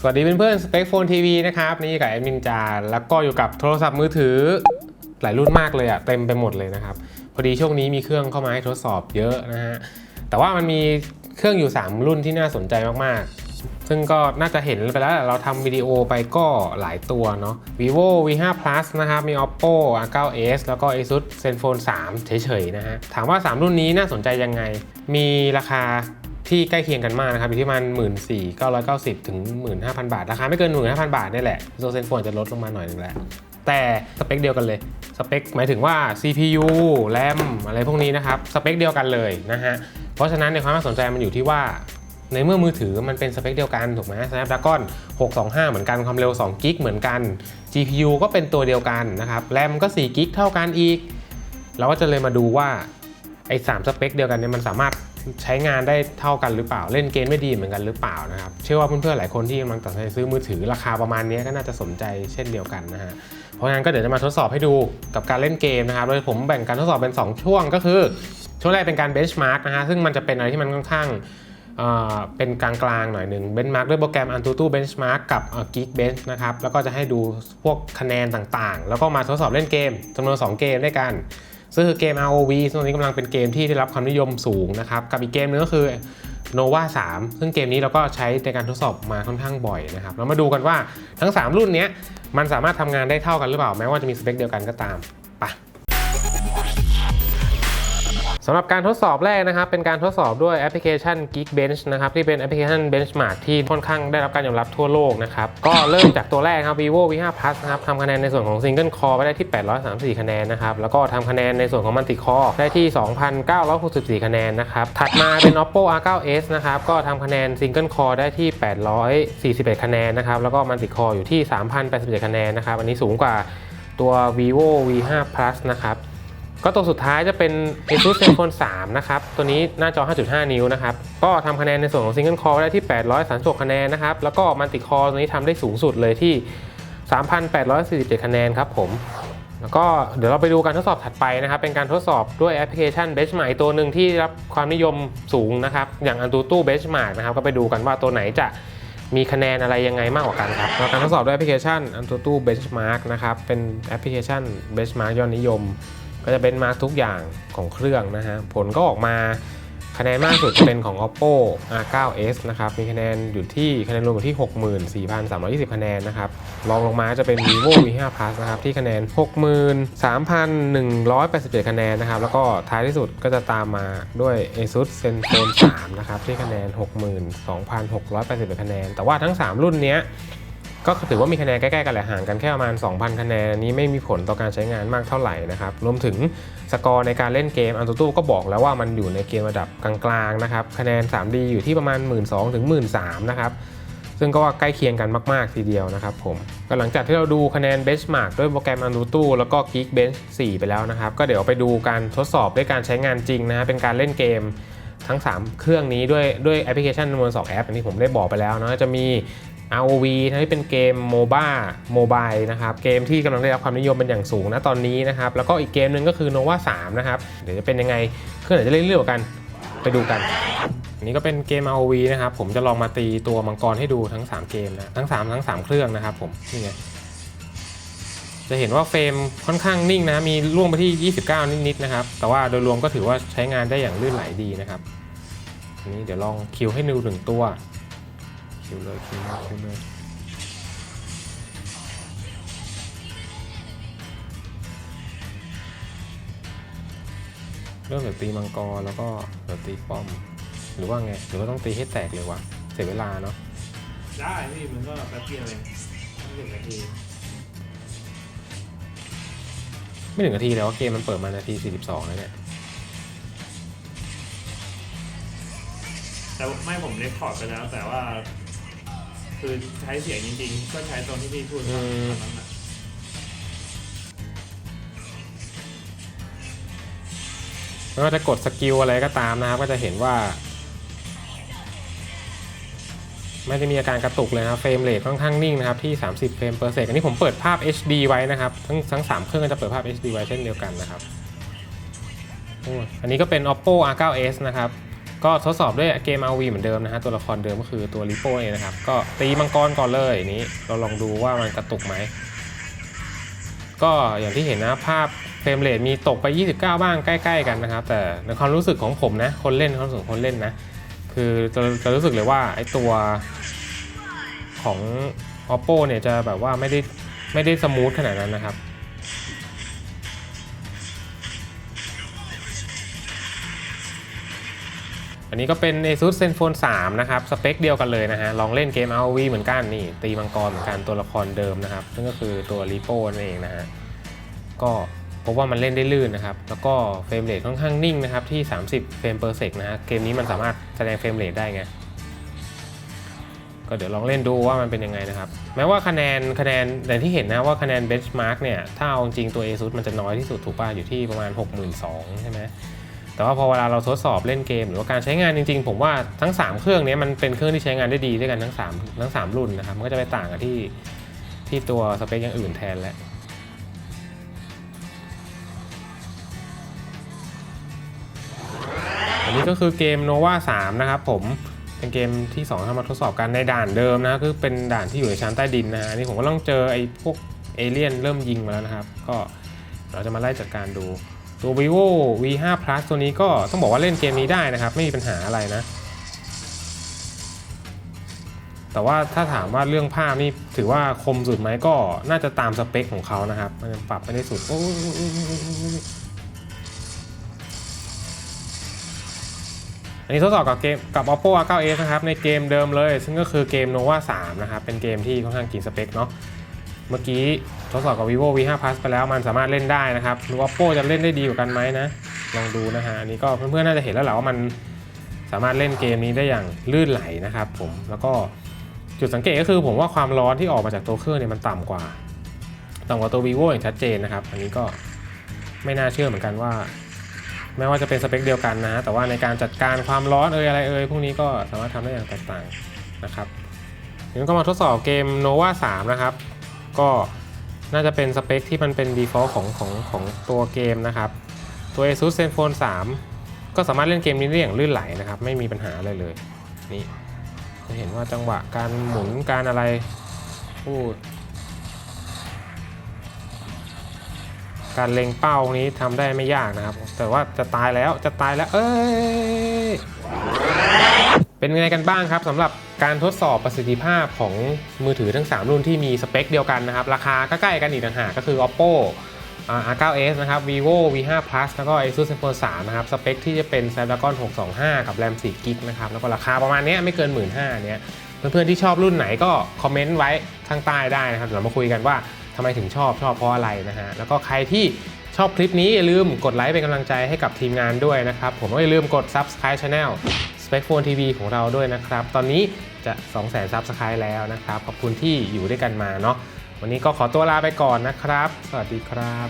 สวัสดีเพื่อนๆ Spec Phone TV นะครับ นี่กับแอดมินจาแล้วก็อยู่กับโทรศัพท์มือถือ หลายรุ่นมากเลยอะเต็มไปหมดเลยนะครับ พอดีช่วงนี้มีเครื่องเข้ามาให้ทดสอบเยอะนะฮะ แต่ว่ามันมีเครื่องอยู่ 3 รุ่นที่น่าสนใจมากๆ ซึ่งก็น่าจะเห็นไปแล้วเราทำวิดีโอไปก็หลายตัวเนาะ vivo v5 plus นะครับ มี oppo r9s แล้วก็ asus zenfone 3 เฉยๆนะฮะ ถามว่า 3 รุ่นนี้น่าสนใจยังไง มีราคา ที่ใกล้เคียงกันมากนะครับอยู่ที่ประมาณ1 4 9 9 0 ถึง 15,000 บาท ราคาไม่เกิน 15,000 บาทนี่แหละโซเซนโฟนจะลดลงมาหน่อยนึงแหละแต่สเปคเดียวกันเลย สเปคหมายถึงว่า CPU RAM อะไรพวกนี้นะครับ สเปคเดียวกันเลยนะฮะ เพราะฉะนั้นในความน่าสนใจมันอยู่ที่ว่า ในเมื่อมือถือมันเป็นสเปคเดียวกันถูกไหม Snapdragon 625 เหมือนกันความเร็ว2กิกเหมือนกัน GPU ก็เป็นตัวเดียวกันนะครับ RAM ก็4กิกเท่ากันอีก เราก็จะเลยมาดูว่าไอ้สามสเปคเดียวกันเนี่ยมันสามารถ ใช้งานได้เท่ากันหรือเปล่า เล่นเกมไม่ดีเหมือนกันหรือเปล่านะครับ เชื่อว่าเพื่อนๆหลายคนที่กำลังตัดสินใจซื้อมือถือราคาประมาณนี้ก็น่าจะสนใจเช่นเดียวกันนะฮะ เพราะงั้นก็เดี๋ยวจะมาทดสอบให้ดูกับการเล่นเกมนะครับ โดยผมแบ่งการทดสอบเป็น 2 ช่วงก็คือ ช่วงแรกเป็นการเบนช์มาร์กนะฮะ ซึ่งมันจะเป็นอะไรที่มันค่อนข้างเป็นกลางๆหน่อยหนึ่งเบนช์มาร์กด้วยโปรแกรม Antutu Benchmark กับ Geekbench นะครับ แล้วก็จะให้ดูพวกคะแนนต่างๆ แล้วก็มาทดสอบเล่นเกมจำนวน 2 เกมด้วยกัน ซึ่งคือเกม ROV ซึ่งตอนนี้กำลังเป็นเกมที่ได้รับความนิยมสูงนะครับ กับอีกเกมนึงก็คือ Nova 3 ซึ่งเกมนี้เราก็ใช้ในการทดสอบมาค่อนข้างบ่อยนะครับ เรามาดูกันว่าทั้ง 3 รุ่นนี้มันสามารถทำงานได้เท่ากันหรือเปล่า แม้ว่าจะมีสเปคเดียวกันก็ตามไป สำหรับการทดสอบแรกนะครับ เป็นการทดสอบด้วยแอปพลิเคชัน Geekbench นะครับ ที่เป็นแอปพลิเคชัน Benchmark ที่ค่อนข้างได้รับการยอมรับทั่วโลกนะครับ ก็เริ่มจากตัวแรกครับ vivo v5 plus นะครับทำคะแนนในส่วนของ Single Core ไปได้ที่ 834 คะแนนนะครับ แล้วก็ทำคะแนนในส่วนของ Multi Core ได้ที่ 2,964 คะแนนนะครับ ถัดมาเป็น oppo r9s นะครับก็ทำคะแนน Single Core ได้ที่ 841 คะแนนนะครับแล้วก็ Multi Core อยู่ที่ 3,081คะแนนนะครับอันนี้สูงกว่าตัว vivo v5 plus นะครับ ก็ตัวสุดท้ายจะเป็น ASUS ZenFone 3 นะครับ ตัวนี้หน้าจอ 5.5 นิ้วนะครับ ก็ทำคะแนนในส่วนของ Single Core ได้ที่ 836 คะแนนนะครับ แล้วก็ Multi Core ตัวนี้ทำได้สูงสุดเลยที่ 3,847 คะแนนครับผม แล้วก็เดี๋ยวเราไปดูการทดสอบถัดไปนะครับ เป็นการทดสอบด้วยแอปพลิเคชัน Benchmark ตัวหนึ่งที่รับความนิยมสูงนะครับ อย่าง Antutu Benchmark นะครับ ก็ไปดูกันว่าตัวไหนจะมีคะแนนอะไรยังไงมากกว่ากันครับแล้วการทดสอบด้วยแอปพลิเคชัน Antutu Benchmark นะครับ เป็นแอปพลิเคชัน Benchmark ยอดนิยม ก็จะเป็นมาทุกอย่างของเครื่องนะฮะ ผลก็ออกมาคะแนนมากสุดเป็นของ oppo r9s นะครับ มีคะแนนอยู่ที่คะแนนรวมอยู่ที่ 64,320 คะแนนนะครับรองลงมาจะเป็น vivo v5 plus นะครับที่คะแนน 63,187 คะแนนนะครับ แล้วก็ท้ายที่สุดก็จะตามมาด้วย asus zenfone 3 นะครับที่คะแนน 62,681 คะแนน แต่ว่าทั้ง 3 รุ่นเนี้ย ก็ถือว่ามีคะแนนใกล้ๆกันแหละห่างกันแค่ประมาณ 2,000 คะแนนนี้ไม่มีผลต่อการใช้งานมากเท่าไหร่นะครับรวมถึงสกอร์ในการเล่นเกมอันตูตูก็บอกแล้วว่ามันอยู่ในเกมระดับกลางๆนะครับคะแนน 3D อยู่ที่ประมาณ 1 2 0 0 0ถึง13,000นะครับซึ่งก็ว่าใกล้เคียงกันมาก ๆ ทีเดียวนะครับผมก็หลังจากที่เราดูคะแนน Benchmark ด้วยโปรแกรม Antutu แล้วก็ Geekbench 4 ไปแล้วนะครับ ก็เดี๋ยวไปดูการทดสอบด้วยการใช้งานจริงนะฮะเป็นการเล่นเกมทั้ง 3 เครื่องนี้ด้วยด้วยแอปพลิเคชันจำนวน 2 แอปอย่างที่ผมได้บอกไปแล้วนะจะมี ROV นะที่เป็นเกม MOBA โมบายนะครับ เกมที่กำลังได้รับความนิยมเป็นอย่างสูงนะตอนนี้นะครับ แล้วก็อีกเกมหนึ่งก็คือ Nova 3 นะครับ เดี๋ยวจะเป็นยังไง เครื่องไหนจะเล่นเรื่อยกว่ากัน ไปดูกันอันนี้ก็เป็นเกม ROV นะครับ ผมจะลองมาตีตัวมังกรให้ดูทั้ง 3 เกมนะ ทั้ง 3 ทั้ง 3 เครื่องนะครับผม นี่ไง จะเห็นว่าเฟรมค่อนข้างนิ่งนะ มีล่วงไปที่ 29 นิดๆนะครับ แต่ว่าโดยรวมก็ถือว่าใช้งานได้อย่างลื่นไหลดีนะครับ อันนี้เดี๋ยวลองคิวให้ดูหนึ่งตัว คิวเลยคิวเลยคิวเลยเริ่มจากตีมังกรแล้วก็เดี๋ยวตีป้อม หรือว่าไงหรือว่าต้องตีให้แตกเลยวะเสียเวลาเนาะได้พี่มันก็แป๊บเดียวเองไม่ถึงนาทีไม่ถึงนาทีแล้วว่าเกมมันเปิดมานาที 42 แล้วเนี่ย แต่ไม่ผมเรคคอร์ดไปแล้วแต่ว่า คือใช้เสียงจริงๆ ก็ใช้ตรงที่พี่พูดตอนนั้นน่ะไม่ว่าจะกดสกิลอะไรก็ตามนะครับ ก็จะเห็นว่า ไม่ได้มีอาการกระตุกเลยนะครับเฟรมเรทค่อนข้างนิ่งนะครับ ที่ 30 เฟรมเปอร์เซกอันนี้ผมเปิดภาพ HD ไว้นะครับ ทั้งทั้ง 3 เครื่องก็จะเปิดภาพ HD ไว้เช่นเดียวกันนะครับ อันนี้ก็เป็น oppo r9s นะครับ ก็ทดสอบด้วยเกม RV เหมือนเดิมนะฮะตัวละครเดิมก็คือตัวริโป้เองนะครับ ก็ตีมังกรก่อนเลยนี้เราลองดูว่ามันกระตุกไหม ก็อย่างที่เห็นนะภาพเฟรมเรทมีตกไป 29 บ้างใกล้ ๆ กันนะครับ แต่ในความรู้สึกของผมนะ คนเล่นความรู้สึกคนเล่นนะ คือจะจะรู้สึกเลยว่าไอ้ตัวของ oppo เนี่ยจะแบบว่าไม่ได้ไม่ได้สมูทขนาดนั้นนะครับ อันนี้ก็เป็น ASUS ZenFone 3 นะครับ สเปคเดียวกันเลยนะฮะ ลองเล่นเกม ROV เหมือนกันนี่ ตีมังกรเหมือนกันตัวละครเดิมนะครับ ซึ่งก็คือตัว Repo นั่นเองนะฮะ ก็พบว่ามันเล่นได้ลื่นนะครับ แล้วก็เฟรมเรทค่อนข้างนิ่งนะครับ ที่ 30 เฟรม per sec นะฮะ เกมนี้มันสามารถแสดงเฟรมเรทได้ไง ก็เดี๋ยวลองเล่นดูว่ามันเป็นยังไงนะครับ แม้ว่าคะแนนคะแนนอย่างที่เห็นนะว่าคะแนน benchmark เนี่ย ถ้าเอาจริงตัว ASUS มันจะน้อยที่สุดถูกป่ะอยู่ที่ประมาณ 62,000ใช่ไหม แต่ว่าพอเวลาเราทดสอบเล่นเกม หรือว่าการใช้งานจริงๆ ผมว่าทั้ง 3 เครื่องนี้มันเป็นเครื่องที่ใช้งานได้ดีด้วยกันทั้ง3ทั้ง 3 รุ่นนะครับ มันก็จะไปต่างกับที่ที่ตัวสเปคอย่างอื่นแทนแหละอันนี้ก็คือเกม Nova 3 นะครับผมเป็นเกมที่2ที่มาทดสอบกันในด่านเดิมนะคือเป็นด่านที่อยู่ในชั้นใต้ดินนะฮะอันนี่ผมก็ต้องเจอไอ้พวกเอเลี่ยนเริ่มยิงมาแล้วนะครับ ก็เราจะมาไล่จัดการดู ตัว vivo v5 plus ตัวนี้ก็ต้องบอกว่าเล่นเกมนี้ได้นะครับ ไม่มีปัญหาอะไรนะ แต่ว่าถ้าถามว่าเรื่องภาพนี่ถือว่าคมสุดไหมก็น่าจะตามสเปคของเขานะครับมันปรับไม่ได้สุดอันนี้ทดสอบกับเกมกับ oppo a9s นะครับ ในเกมเดิมเลย ซึ่งก็คือเกม nova 3 นะครับ เป็นเกมที่ค่อนข้างกินสเปคเนาะ เมื่อกี้ทดสอบกับ vivo v5 plus ไปแล้วมันสามารถเล่นได้นะครับหรือ oppo จะเล่นได้ดีกว่ากันไหมนะ ลองดูนะฮะอันนี้ก็เพื่อนๆน่าจะเห็นแล้วแหละว่ามันสามารถเล่นเกมนี้ได้อย่างลื่นไหลนะครับผมแล้วก็จุดสังเกตก็คือผมว่าความร้อนที่ออกมาจากตัวเครื่องเนี่ยมันต่ำกว่าต่ำกว่าตัว vivo อย่างชัดเจนนะครับ อันนี้ก็ไม่น่าเชื่อเหมือนกันว่า แม้ว่าจะเป็นสเปคเดียวกันนะแต่ว่าในการจัดการความร้อนเอ่ยอะไรเอ่ยพวกนี้ก็สามารถทำได้อย่างแตกต่างนะครับงั้นก็มาทดสอบเกม nova 3 นะครับ ก็น่าจะเป็นสเปคที่มันเป็น default ของของของตัวเกมนะครับ ตัว ASUS ZenFone 3 ก็สามารถเล่นเกมนี้ได้อย่างลื่นไหลนะครับ ไม่มีปัญหาอะไรเลย นี่จะเห็นว่าจังหวะการหมุนการอะไรพูดการเล็งเป้านี้ทำได้ไม่ยากนะครับ แต่ว่าจะตายแล้วจะตายแล้ว เอ้ยเป็นไงกันบ้างครับสำหรับ การทดสอบประสิทธิภาพของมือถือทั้ง 3 รุ่นที่มีสเปคเดียวกันนะครับ ราคาก็ใกล้กันอีกต่างหากก็คือ oppo R9s นะครับ vivo v5 plus แล้วก็ asus zenfone 3 นะครับ สเปคที่จะเป็น snapdragon 625 กับ ram 4 g b นะครับ แล้วก็ราคาประมาณนี้ไม่เกิน 1 5ื่นเนี้ย เพื่อนๆที่ชอบรุ่นไหนก็คอมเมนต์ไว้ข้างใต้ได้นะครับ เดี๋ยวเรามาคุยกันว่าทำไมถึงชอบชอบเพราะอะไรนะฮะ แล้วก็ใครที่ชอบคลิปนี้อย่าลืมกดไลค์เป็นกำลังใจให้กับทีมงานด้วยนะครับ ผมก็อย่าลืมกด subscribe channel Spec Phone TV ของเราด้วยนะครับ ตอนนี้จะ 200,000 Subscribe แล้วนะครับ ขอบคุณที่อยู่ด้วยกันมาเนาะวันนี้ก็ขอตัวลาไปก่อนนะครับ สวัสดีครับ